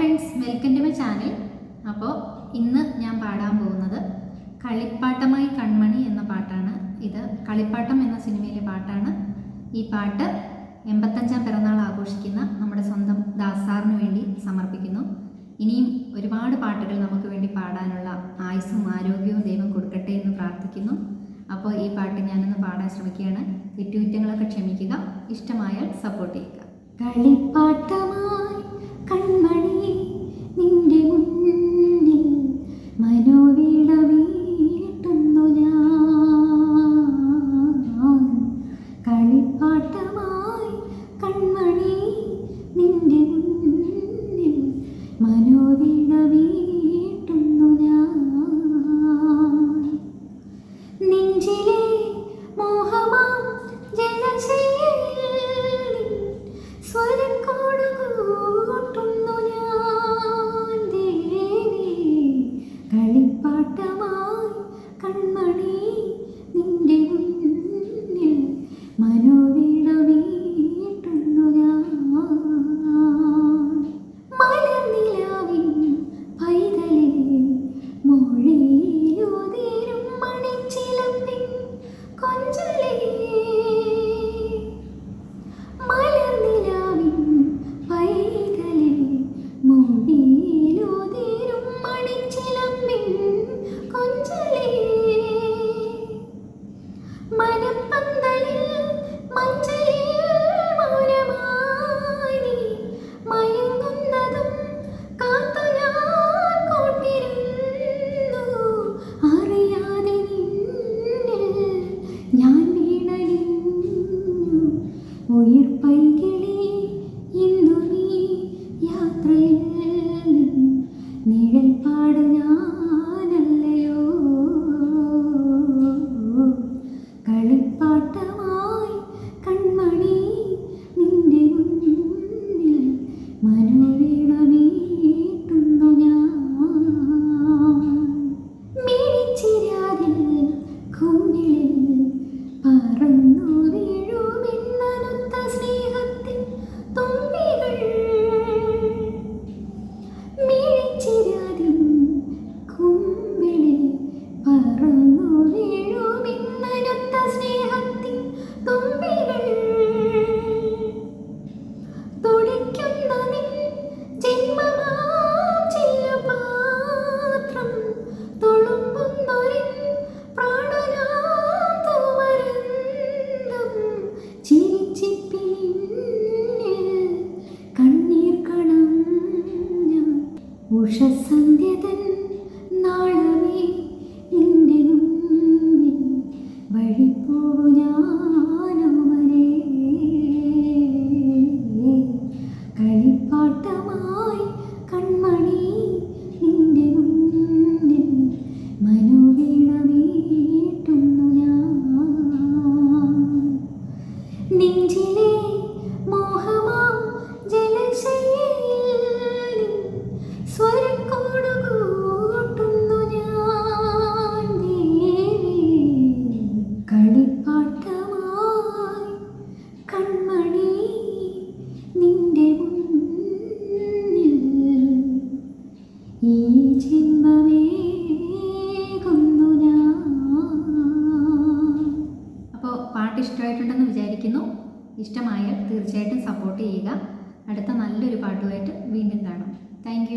Friends welcome to my channel അപ്പോൾ ഇന്ന് ഞാൻ പാടാൻ പോകുന്നത് കളിപ്പാട്ടമായി കൺമണി എന്ന പാട്ടാണ്. ഇത് കളിപ്പാട്ടം എന്ന സിനിമയിലെ പാട്ടാണ്. ഈ പാട്ട് എൺപത്തഞ്ചാം പിറന്നാൾ ആഘോഷിക്കുന്ന നമ്മുടെ സ്വന്തം ദാസാറിന് വേണ്ടി സമർപ്പിക്കുന്നു. ഇനിയും ഒരുപാട് പാട്ടുകൾ നമുക്ക് വേണ്ടി പാടാനുള്ള ആയുസ്സും ആരോഗ്യവും ദൈവം കൊടുക്കട്ടെ എന്ന് പ്രാർത്ഥിക്കുന്നു. അപ്പോൾ ഈ പാട്ട് ഞാനൊന്ന് പാടാൻ ശ്രമിക്കുകയാണ്. തെറ്റുകുറ്റങ്ങളൊക്കെ ക്ഷമിക്കുക. ഇഷ്ടമായാൽ സപ്പോർട്ട് ചെയ്യുക. കളിപ്പാട്ടമായി കൺമണി உயிர்ப்பை ഉഷസന്ധ്യതൻ നാളമേ നിന്റെ മുന്നിൽ വഴിപ്പോകു ഞാനോമനേ കളിപ്പാട്ടമായി കൺമണി നിന്റെ മുന്നിൽ മനോവീണമേട്ടുന്നു ഞാൻ. നെഞ്ചിലെ ജന്മമേകുന്നു ഞാൻ. അപ്പോൾ പാട്ട് ഇഷ്ടമായിട്ടുണ്ടെന്ന് വിചാരിക്കുന്നു. ഇഷ്ടമായാൽ തീർച്ചയായിട്ടും സപ്പോർട്ട് ചെയ്യുക. അടുത്ത നല്ലൊരു പാട്ടുമായിട്ട് വീണ്ടും കാണാം. താങ്ക്